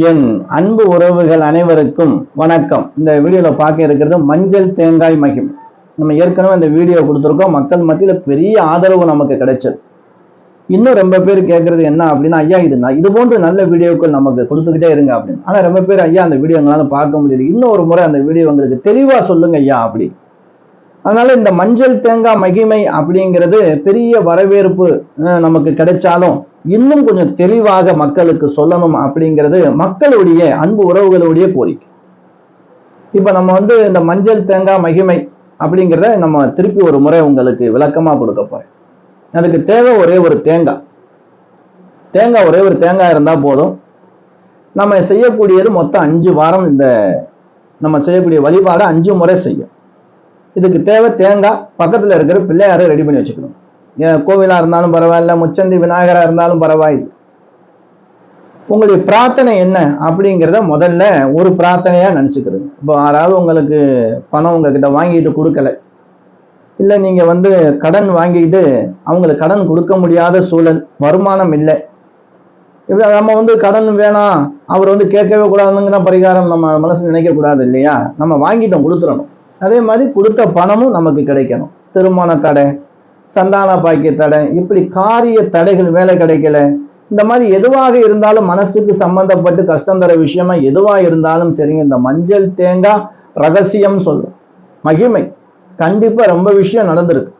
என் அன்பு உறவுகள் அனைவருக்கும் வணக்கம். இந்த வீடியோவில் பார்க்க இருக்கிறது மஞ்சள் தேங்காய் மகிம். நம்ம ஏற்கனவே இந்த வீடியோ கொடுத்துருக்கோம். மக்கள் மத்தியில் பெரிய ஆதரவு நமக்கு கிடைச்சது. இன்னும் ரொம்ப பேர் கேட்குறது என்ன அப்படின்னா ஐயா இது நான் இது போன்ற நல்ல வீடியோக்கள் நமக்கு கொடுத்துக்கிட்டே இருங்க அப்படின்னு. ஆனால் ரொம்ப பேர் ஐயா அந்த வீடியோ எங்களால் பார்க்க முடியல. இன்னும் ஒரு முறை அந்த வீடியோ உங்களுக்கு தெளிவாக சொல்லுங்க ஐயா அப்படி அதனால இந்த மஞ்சள் தேங்காய் மகிமை அப்படிங்கிறது பெரிய வரவேற்பு நமக்கு கிடைச்சாலும் இன்னும் கொஞ்சம் தெளிவாக மக்களுக்கு சொல்லணும் அப்படிங்கிறது மக்களுடைய அன்பு உறவுகளுடைய கோரிக்கை. இப்ப நம்ம வந்து இந்த மஞ்சள் தேங்காய் மகிமை அப்படிங்கிறத நம்ம திருப்பி ஒரு முறை உங்களுக்கு விளக்கமா கொடுக்க போறேன். அதுக்கு தேவை ஒரே ஒரு தேங்காய். தேங்காய் ஒரே ஒரு தேங்காய் இருந்தா போதும். நம்ம செய்யக்கூடியது மொத்தம் அஞ்சு வாரம் இந்த நம்ம செய்யக்கூடிய வழிபாடை அஞ்சு முறை செய்யும். இதுக்கு தேவை தேங்காய் பக்கத்தில் இருக்கிற பிள்ளையாரை ரெடி பண்ணி வச்சுக்கணும். ஏன் கோவிலா இருந்தாலும் பரவாயில்ல முச்சந்தி விநாயகரா இருந்தாலும் பரவாயில்லை. உங்களுடைய பிரார்த்தனை என்ன அப்படிங்கிறத முதல்ல ஒரு பிரார்த்தனையா நினைச்சுக்கிறீங்க இப்போ யாராவது உங்களுக்கு பணம் உங்ககிட்ட வாங்கிட்டு கொடுக்கல. இல்லை நீங்க வந்து கடன் வாங்கிட்டு அவங்களுக்கு கடன் கொடுக்க முடியாத சூழல் வருமானம் இல்லை. இப்படி நம்ம வந்து கடன் வேணாம் அவர் வந்து கேட்கவே கூடாதுங்கிற பரிகாரம் நம்ம மனசு நினைக்க கூடாது இல்லையா? நம்ம வாங்கிட்டோம் கொடுத்துடணும். அதே மாதிரி கொடுத்த பணமும் நமக்கு கிடைக்கணும். திருமண தடை சந்தான பாக்கிய தடை இப்படி காரிய தடைகள் வேலை கிடைக்கல. இந்த மாதிரி எதுவாக இருந்தாலும் மனசுக்கு சம்பந்தப்பட்டு கஷ்டம் தர விஷயமா எதுவா இருந்தாலும் சரிங்க. இந்த மஞ்சள் தேங்காய் ரகசியம் சொல்லும் மகிமை. கண்டிப்பா ரொம்ப விஷயம் நடந்திருக்கு.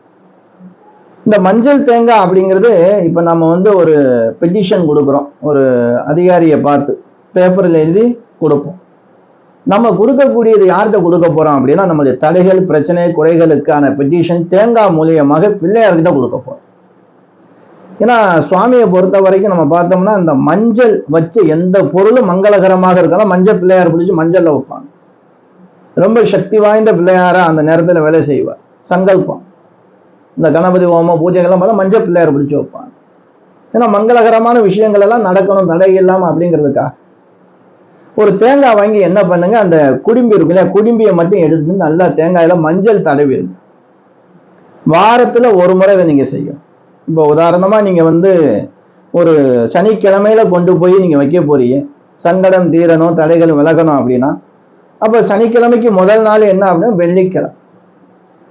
இந்த மஞ்சள் தேங்காய் அப்படிங்கிறது இப்போ நம்ம வந்து ஒரு பெட்டிஷன் கொடுக்குறோம். ஒரு அதிகாரியை பார்த்து பேப்பரில் எழுதி கொடுப்போம். நம்ம கொடுக்கக்கூடியது யார்கிட்ட கொடுக்க போறோம் அப்படின்னா நம்மளுடைய தடைகள் பிரச்சனை குறைகளுக்கான பெட்டிஷன் தேங்காய் மூலியமாக பிள்ளையார்கிட்ட கொடுக்க போறோம். ஏன்னா சுவாமியை பொறுத்த வரைக்கும் நம்ம பார்த்தோம்னா இந்த மஞ்சள் வச்சு எந்த பொருளும் மங்களகரமாக இருக்கலாம் மஞ்சள் பிள்ளையார் பிடிச்சி மஞ்சள்ல வைப்பாங்க. ரொம்ப சக்தி வாய்ந்த பிள்ளையாரா அந்த நேரத்துல வேலை செய்வார். சங்கல்பம். இந்த கணபதி ஹோமம் பூஜைகள்லாம் பார்த்தா மஞ்சள் பிள்ளையார் பிடிச்சி வைப்பாங்க. ஏன்னா மங்களகரமான விஷயங்கள் எல்லாம் நடக்கணும் தடை இல்லாம அப்படிங்கிறதுக்காக. ஒரு தேங்காய் வாங்கி என்ன பண்ணுங்க அந்த குடும்பி இருக்கு இல்லையா குடும்பியை மட்டும் எடுத்து நல்லா தேங்காயில மஞ்சள் தடவிடுங்க வாரத்தில் ஒரு முறை இதை நீங்கள் செய்யும் இப்போ உதாரணமாக நீங்கள் வந்து ஒரு சனிக்கிழமையில கொண்டு போய் நீங்கள் வைக்க போறீங்க. சங்கடம் தீரணும் தடைகள் விலகணும் அப்படின்னா அப்போ சனிக்கிழமைக்கு முதல் நாள் என்ன அப்படின்னா வெள்ளிக்கிழமை.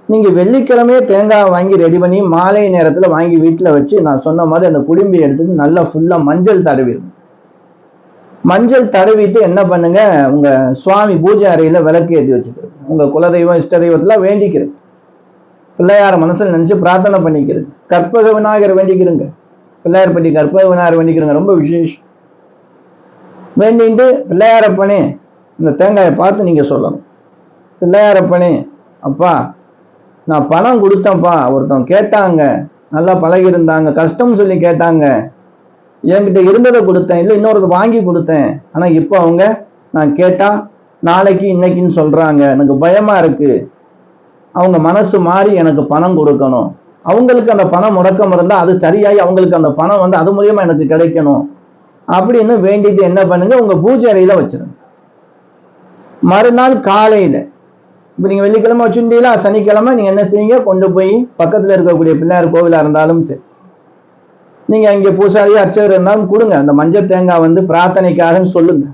நீங்கள் வெள்ளிக்கிழமையே தேங்காய் வாங்கி ரெடி பண்ணி மாலை நேரத்தில் வாங்கி வீட்டில் வச்சு நான் சொன்ன மாதிரி அந்த குடும்பி எடுத்துட்டு நல்லா ஃபுல்லாக மஞ்சள் தடவிடுங்க மஞ்சள் தடவிட்டு என்ன பண்ணுங்க? உங்க சுவாமி பூஜை அறையில விளக்கு ஏற்றி வச்சுக்கிறது. உங்க குலதெய்வம் இஷ்ட தெய்வத்தெல்லாம் வேண்டிக்கிறது பிள்ளையார மனசுல நினைச்சு பிரார்த்தனை பண்ணிக்கிறது கற்பக விநாயகர் வேண்டிக்கிறங்க. பிள்ளையார்பட்டி கற்பக விநாயகர் வேண்டிக்கிறங்க. ரொம்ப விசேஷம். வேண்டிட்டு பிள்ளையாரப்பனே இந்த தேங்காயை பார்த்து நீங்க சொல்லணும். பிள்ளையாரப்பனே அப்பா நான் பணம் கொடுத்தேன்ப்பா. ஒருத்தன் கேட்டாங்க. நல்லா பழகி இருந்தாங்க கஷ்டம் சொல்லி கேட்டாங்க. என்கிட்ட இருந்ததை கொடுத்தேன் இல்லை இன்னொரு வாங்கி கொடுத்தேன். ஆனால் இப்போ அவங்க நான் கேட்டால் நாளைக்கு இன்னைக்குன்னு சொல்கிறாங்க எனக்கு பயமாக இருக்குது அவங்க மனசு மாறி எனக்கு பணம் கொடுக்கணும். அவங்களுக்கு அந்த பணம் முடக்கம் இருந்தால் அது சரியாகி அவங்களுக்கு அந்த பணம் வந்து அது மூலியமாக எனக்கு கிடைக்கணும். அப்படின்னு வேண்டிட்டு என்ன பண்ணுங்க உங்கள் பூஜை அறையில் வச்சிருங்க. மறுநாள் காலையில் இப்போ நீங்கள் வெள்ளிக்கிழமை வச்சுட்டீங்களா? சனிக்கிழமை நீங்கள் என்ன செய்யுங்க? கொண்டு போய் பக்கத்தில் இருக்கக்கூடிய பிள்ளையார் கோவிலாக இருந்தாலும் சரி. நீங்க இங்க பூசாரி அர்ச்சகர் இருந்தாலும் கொடுங்க. அந்த மஞ்சள் தேங்காய் வந்து பிரார்த்தனைக்காகன்னு சொல்லுங்க.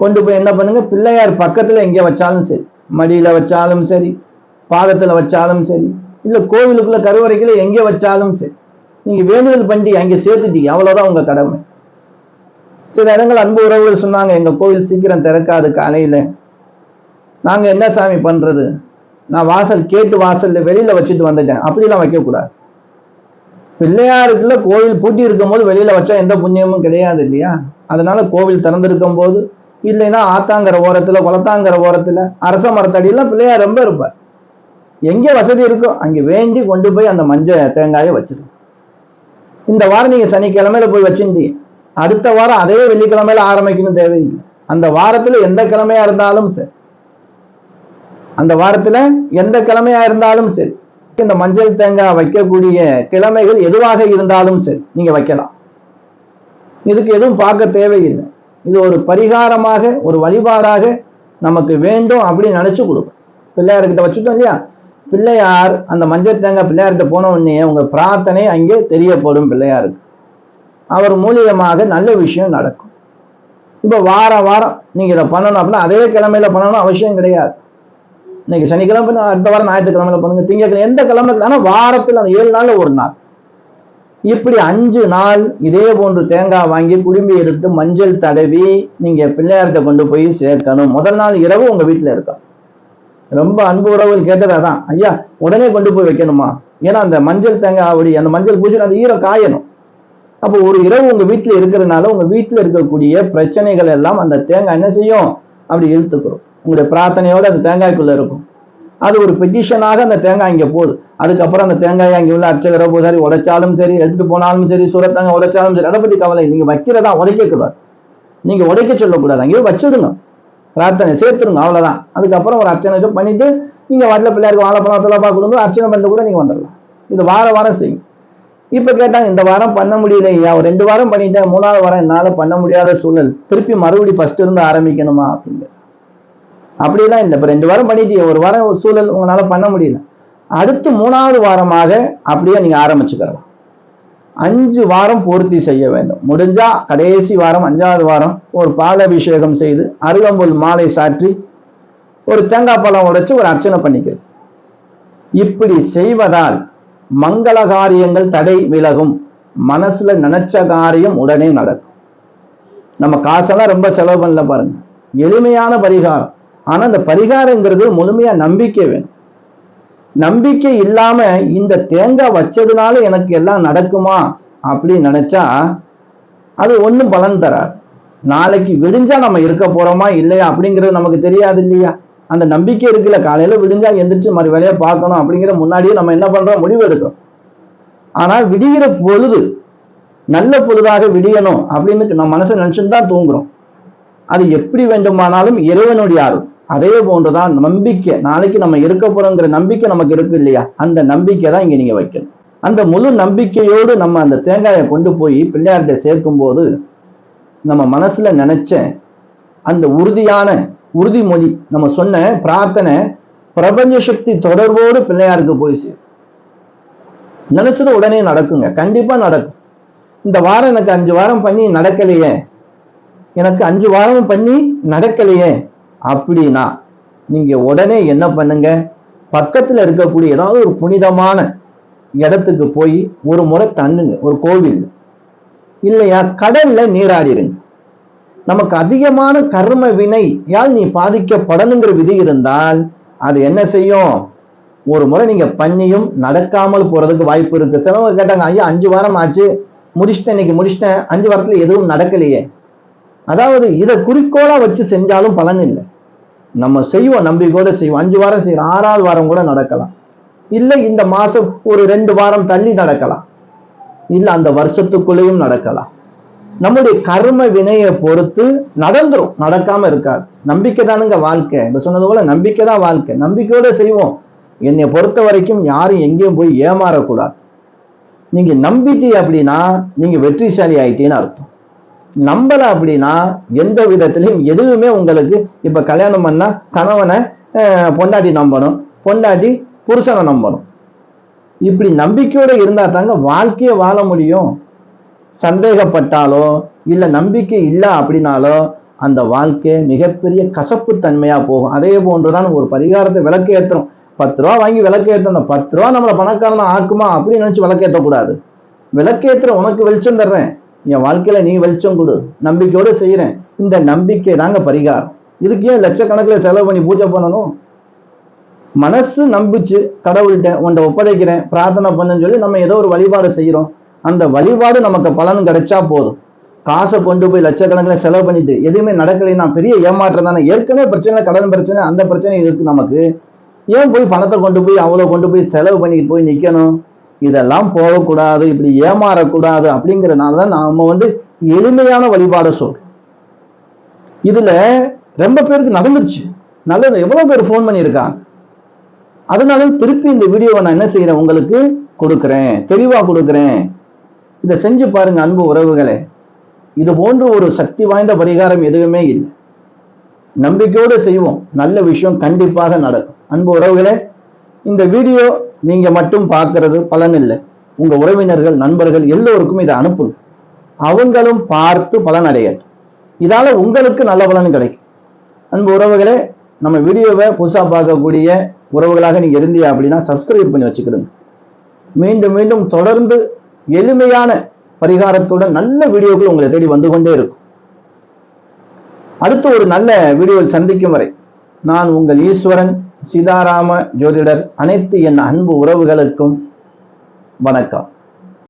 கொண்டு போய் என்ன பண்ணுங்க? பிள்ளையார் பக்கத்துல எங்க வச்சாலும் சரி. மடியில வச்சாலும் சரி பாதத்துல வச்சாலும் சரி இல்ல கோவிலுக்குள்ள கருவறைக்குள்ள எங்க வச்சாலும் சரி. நீங்க வேண்டுதல் பண்ணி அங்க சேர்த்துட்டீங்க அவ்வளவுதான் உங்க கடமை. சில இடங்கள் அன்பு உறவுகள் சொன்னாங்க எங்க கோவில் சீக்கிரம் திறக்காது காலையில. நாங்க என்ன சாமி பண்றது? நான் வாசல் கேட்டு வாசல்ல வெளியில வச்சுட்டு வந்துட்டேன். அப்படிலாம் வைக்கக்கூடாது. பிள்ளையாருக்குள்ள கோவில் பூட்டி இருக்கும் போது வெளியில வச்சா எந்த புண்ணியமும் கிடையாது இல்லையா? அதனால கோவில் திறந்திருக்கும் போது இல்லைன்னா ஆத்தாங்கிற ஓரத்துல குளத்தாங்கிற ஓரத்துல அரச மரத்தடியெல்லாம் பிள்ளையார் ரொம்ப இருப்பார். எங்க வசதி இருக்கோ அங்க வேண்டி கொண்டு போய் அந்த மஞ்சள் தேங்காயை வச்சிருக்கோம் இந்த வாரம் நீங்க சனிக்கிழமையில போய் வச்சுட்டீங்க அடுத்த வாரம் அதே வெள்ளிக்கிழமையில ஆரம்பிக்கணும் தேவையில்லை. அந்த வாரத்துல எந்த கிழமையா இருந்தாலும் சரி. அந்த வாரத்துல எந்த கிழமையா இருந்தாலும் சரி. இந்த மஞ்சள் தேங்காய் வைக்கக்கூடிய கிழமைகள் எதுவாக இருந்தாலும் சரி நீங்க வைக்கலாம். இதுக்கு எதுவும் பார்க்க தேவையில்லை. இது ஒரு பரிகாரமாக ஒரு வழிபாடாக நமக்கு வேண்டும் அப்படின்னு நினைச்சு கொடுக்கும். பிள்ளையார்கிட்ட வச்சுட்டோம் இல்லையா? பிள்ளையார் அந்த மஞ்சள் தேங்காய் பிள்ளையார்கிட்ட போன உடனே உங்க பிரார்த்தனை அங்கே தெரியப்படும் பிள்ளையாருக்கு. அவர் மூலியமாக நல்ல விஷயம் நடக்கும். இப்போ வாரம் வாரம் நீங்க இதை பண்ணணும் அப்படின்னா அதே கிழமையில பண்ணணும் அவசியம் கிடையாது. இன்னைக்கு சனிக்கிழமை அடுத்த வாரம் ஞாயிற்றுக்கிழமையில பண்ணுங்க திங்கக்கிழமை எந்த கிழமை ஆனால் வாரத்தில் அந்த ஏழு நாளில் ஒரு நாள். இப்படி அஞ்சு நாள் இதே போன்று தேங்காய் வாங்கி குடும்பி எடுத்து மஞ்சள் தடவி நீங்க பிள்ளையார்கிட்ட கொண்டு போய் சேர்க்கணும். முதல் நாள் இரவு உங்க வீட்டில் இருக்கும். ரொம்ப அன்பு உறவுகள் கேட்டது அதான். ஐயா உடனே கொண்டு போய் வைக்கணுமா? ஏன்னா அந்த மஞ்சள் தேங்காய் அப்படி அந்த மஞ்சள் பூஜை அந்த ஈரம் காயணும். அப்போ ஒரு இரவு உங்க வீட்டில் இருக்கிறதுனால உங்க வீட்டில் இருக்கக்கூடிய பிரச்சனைகள் எல்லாம் அந்த தேங்காய் என்ன செய்யும்? அப்படி இழுத்துக்கிறோம் உங்களுடைய பிரார்த்தனையோட அந்த தேங்காய்க்குள்ளே இருக்கும். அது ஒரு பெட்டிஷனாக அந்த தேங்காய் இங்கே போகுது. அதுக்கப்புறம் அந்த தேங்காயை அங்கே உள்ள அர்ச்சகரோ பூசாரி உடைச்சாலும் சரி எடுத்துட்டு போனாலும் சரி சூரத்தாங்க உடைச்சாலும் சரி அதை பற்றி கவலை நீங்கள் வைக்கிறதா உடைக்கக்கூடாது நீங்கள் நீங்க உடைக்க சொல்லக்கூடாது. அங்கேயே வச்சுடுங்க. பிரார்த்தனை சேர்த்துருங்க அவ்வளோதான் அதுக்கப்புறம் ஒரு அர்ச்சனை பண்ணிவிட்டு பண்ணிட்டு வரல பிள்ளையாருக்கு வாழைப்பழம் தலப்பா கொடுங்க அர்ச்சனை பண்ணிட்டு கூட நீங்கள் வந்துடலாம். இது வார வாரம் செய்யும். இப்போ கேட்டாங்க இந்த வாரம் பண்ண முடியலையா ஒரு ரெண்டு வாரம் பண்ணிட்டேன் மூணாவது வாரம் என்னால் பண்ண முடியாத சூழல். திருப்பி மறுபடி ஃபஸ்ட்டு இருந்து ஆரம்பிக்கணுமா அப்படின்னு அப்படிலாம் இல்லை. இப்போ ரெண்டு வாரம் பண்ணிட்டீங்க ஒரு வாரம் ஒரு சூழல் உங்களால் பண்ண முடியல. அடுத்து மூணாவது வாரமாக அப்படியே நீங்கள் ஆரம்பிச்சுக்கலாம் அஞ்சு வாரம் பூர்த்தி செய்ய வேண்டும். முடிஞ்சா கடைசி வாரம் அஞ்சாவது வாரம் ஒரு பால் அபிஷேகம் செய்து அருகம்புல் மாலை சாற்றி ஒரு தேங்காய் பழம் உடைச்சு ஒரு அர்ச்சனை பண்ணிக்கிறது இப்படி செய்வதால் மங்கள காரியங்கள் தடை விலகும். மனசுல நினைச்ச காரியம் உடனே நடக்கும். நம்ம காசெல்லாம் ரொம்ப செலவு பண்ணல பாருங்க. எளிமையான பரிகாரம். ஆனால் அந்த பரிகாரங்கிறது முழுமையாக நம்பிக்கை வேணும். நம்பிக்கை இல்லாமல் இந்த தேங்காய் வச்சதுனால எனக்கு எல்லாம் நடக்குமா அப்படின்னு நினச்சா அது ஒன்றும் பலன் தராது. நாளைக்கு விடிஞ்சா நம்ம இருக்க போறோமா இல்லையா அப்படிங்கிறது நமக்கு தெரியாது இல்லையா? அந்த நம்பிக்கை இருக்குல்ல காலையில் விடிஞ்சா எந்திரிச்சு மறு வேலையை பார்க்கணும் அப்படிங்கிற முன்னாடியே நம்ம என்ன பண்ணுறோம் முடிவு எடுக்கிறோம். ஆனால் விடிகிற பொழுது நல்ல பொழுதாக விடியணும் அப்படின்னு நம்ம மனசை நினச்சிட்டு தான் தூங்குறோம். அது எப்படி வேண்டுமானாலும் இறைவனுடைய அருள். அதே போன்றுதான் நம்பிக்கை. நாளைக்கு நம்ம இருக்க போறோங்கிற நம்பிக்கை நமக்கு இருக்கு இல்லையா? அந்த நம்பிக்கை தான் இங்க நீங்க வைக்கணும். அந்த முழு நம்பிக்கையோடு நம்ம அந்த தேங்காயை கொண்டு போய் பிள்ளையார்கிட்ட சேர்க்கும் போது நம்ம மனசுல நினைச்ச அந்த உறுதியான உறுதிமொழி நம்ம சொன்ன பிரார்த்தனை பிரபஞ்ச சக்தி தொடர்போடு பிள்ளையாருக்கு போய் சேரும். நினைச்சது உடனே நடக்குங்க. கண்டிப்பா நடக்கும். இந்த வாரம் எனக்கு அஞ்சு வாரம் பண்ணி நடக்கலையே. எனக்கு அஞ்சு வாரம் பண்ணி நடக்கலையே. அப்படின்னா நீங்க உடனே என்ன பண்ணுங்க? பக்கத்துல இருக்கக்கூடிய ஏதாவது ஒரு புனிதமான இடத்துக்கு போய் ஒரு முறை தங்குங்க. ஒரு கோவில் இல்லையா? கடல்ல நீராடிடுங்க நமக்கு அதிகமான கர்ம வினையால் நீ பாதிக்கப்படணுங்கிற விதி இருந்தால் அது என்ன செய்யும்? ஒரு முறை நீங்க பண்ணியும் நடக்காமல் போறதுக்கு வாய்ப்பு இருக்கு. சிலவங்க கேட்டாங்க ஐயா அஞ்சு வாரம் ஆச்சு. முடிச்சிட்டேன் இன்னைக்கு முடிச்சிட்டேன். அஞ்சு வாரத்துல எதுவும் நடக்கலையே. அதாவது இதை குறிக்கோளா வச்சு செஞ்சாலும் பலன் இல்லை நம்ம செய்வோம் நம்பிக்கையோட செய்வோம். அஞ்சு வாரம் செய்வோம் ஆறாவது வாரம் கூட நடக்கலாம். இல்லை இந்த மாசம் ஒரு ரெண்டு வாரம் தள்ளி நடக்கலாம். இல்லை அந்த வருஷத்துக்குள்ளேயும் நடக்கலாம். நம்முடைய கர்ம வினையை பொறுத்து நடந்துரும். நடக்காம இருக்காது. நம்பிக்கை தானுங்க வாழ்க்கை. இப்ப சொன்னது போல நம்பிக்கை தான் வாழ்க்கை. நம்பிக்கையோட செய்வோம். என்னை பொறுத்த வரைக்கும் யாரும் எங்கேயும் போய் ஏமாறக்கூடாது. நீங்க நம்பிட்டீ அப்படின்னா நீங்க வெற்றிசாலி ஆயிட்டேன்னு அர்த்தம். நம்பல அப்படின்னா எந்த விதத்திலையும் எதுவுமே உங்களுக்கு இப்ப கல்யாணம் பண்ணா கணவனை பொண்டாட்டி நம்பணும். பொண்டாட்டி புருஷனை நம்பணும். இப்படி நம்பிக்கையோட இருந்தா தாங்க வாழ்க்கையை வாழ முடியும். சந்தேகப்பட்டாலோ இல்ல நம்பிக்கை இல்லை அப்படின்னாலோ அந்த வாழ்க்கை மிகப்பெரிய கசப்பு தன்மையா போகும். அதே போன்றுதான் ஒரு பரிகாரத்தை விளக்கு ஏத்துறோம் பத்து ரூபா வாங்கி விளக்கு ஏற்றணும் பத்து ரூபா நம்மளை பணக்காரனா ஆக்குமா அப்படின்னு நினைச்சு விளக்கேற்றக்கூடாது ஏற்றக்கூடாது உனக்கு வெளிச்சம் தர்றேன். என் வாழ்க்கையில நீ வெளிச்சம் கொடு. நம்பிக்கையோட செய்யறேன் இந்த நம்பிக்கை தாங்க பரிகாரம். இதுக்கு ஏன் லட்சக்கணக்கில் செலவு பண்ணி பூஜை பண்ணணும்? மனசு நம்பிச்சு கடவுள்கிட்ட உன்னை ஒப்படைக்கிறேன் பிரார்த்தனை பண்ணுன்னு சொல்லி நம்ம ஏதோ ஒரு வழிபாடு செய்யறோம் அந்த வழிபாடு நமக்கு பலன் கிடைச்சா போதும். காசை கொண்டு போய் லட்சக்கணக்கில் செலவு பண்ணிட்டு எதுவுமே நடக்கலைன்னா பெரிய ஏமாற்றம் தானே. ஏற்கனவே பிரச்சனை கடன் பிரச்சனை அந்த பிரச்சனை இருக்கு நமக்கு. ஏன் போய் பணத்தை கொண்டு போய் அவ்வளோ கொண்டு போய் செலவு பண்ணிட்டு போய் நிற்கணும் இதெல்லாம் போகக்கூடாது இப்படி ஏமாறக்கூடாது அப்படிங்கிறதுனால தான் நாம வந்து எளிமையான வழிபாடை சொல்றோம். இதுல ரொம்ப பேருக்கு நடந்துருச்சு. நல்லது எவ்வளவு பேர் ஃபோன் பண்ணியிருக்காங்க? அதனால திருப்பி இந்த வீடியோவை நான் என்ன செய்யறேன் உங்களுக்கு கொடுக்குறேன். தெளிவா கொடுக்குறேன். இதை செஞ்சு பாருங்க அன்பு உறவுகளே. இது போன்ற ஒரு சக்தி வாய்ந்த பரிகாரம் எதுவுமே இல்லை. நம்பிக்கையோடு செய்வோம். நல்ல விஷயம் கண்டிப்பாக நடக்கும். அன்பு உறவுகளே இந்த வீடியோ நீங்க மட்டும் பார்க்கறது பலன் இல்லை உங்க உறவினர்கள் நண்பர்கள் எல்லோருக்கும் இதை அனுப்புங்க. அவங்களும் பார்த்து பலன் அடையட்டும் இதால உங்களுக்கு நல்ல பலன் கிடைக்கும். அன்பு உறவுகளே நம்ம வீடியோவை புதுசாக பார்க்கக்கூடிய உறவுகளாக நீங்க இருந்தீங்க அப்படின்னா சப்ஸ்கிரைப் பண்ணி வச்சுக்கிடுங்க. மீண்டும் மீண்டும் தொடர்ந்து எளிமையான பரிகாரத்துடன் நல்ல வீடியோக்கள் உங்களை தேடி வந்து கொண்டே இருக்கும். அடுத்து ஒரு நல்ல வீடியோவில் சந்திக்கும் வரை நான் உங்கள் ஈஸ்வரன். சீதாராம ஜோதிடர் அனைத்து என் அன்பு உறவுகளுக்கும் வணக்கம்.